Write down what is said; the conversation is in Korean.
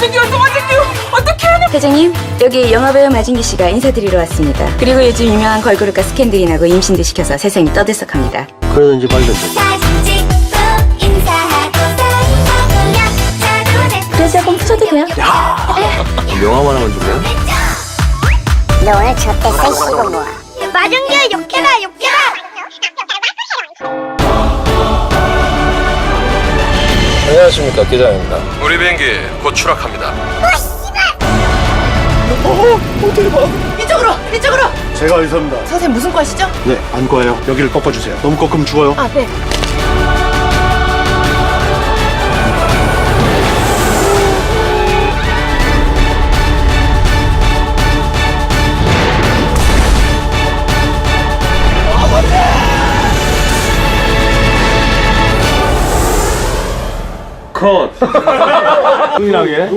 도와주세요 도와주세요 어떻게 하나 회장님, 여기 영화배우 마진기 씨가 인사드리러 왔습니다. 그리고 요즘 유명한 걸그룹 과 스캔들이 나고 임신도 시켜서 세상이 떠들썩합니다. 그러는지 말든지 사진 찍고 인사하고 사인하고 약자도 내 그래서 조금 푸셔도 돼요. 명함 하나만 줄래요? 너 오늘 저때 섹시고 뭐야 마중기야 욕해라 욕 안녕하십니까 기자입니다 우리 비행기 곧 추락합니다. 이쪽으로 이쪽으로 제가 의사입니다. 선생님 무슨 과시죠? 네, 안과예요. 여기를 꺾어주세요. 너무 꺾으면 죽어요. 아 네. 흥이나게.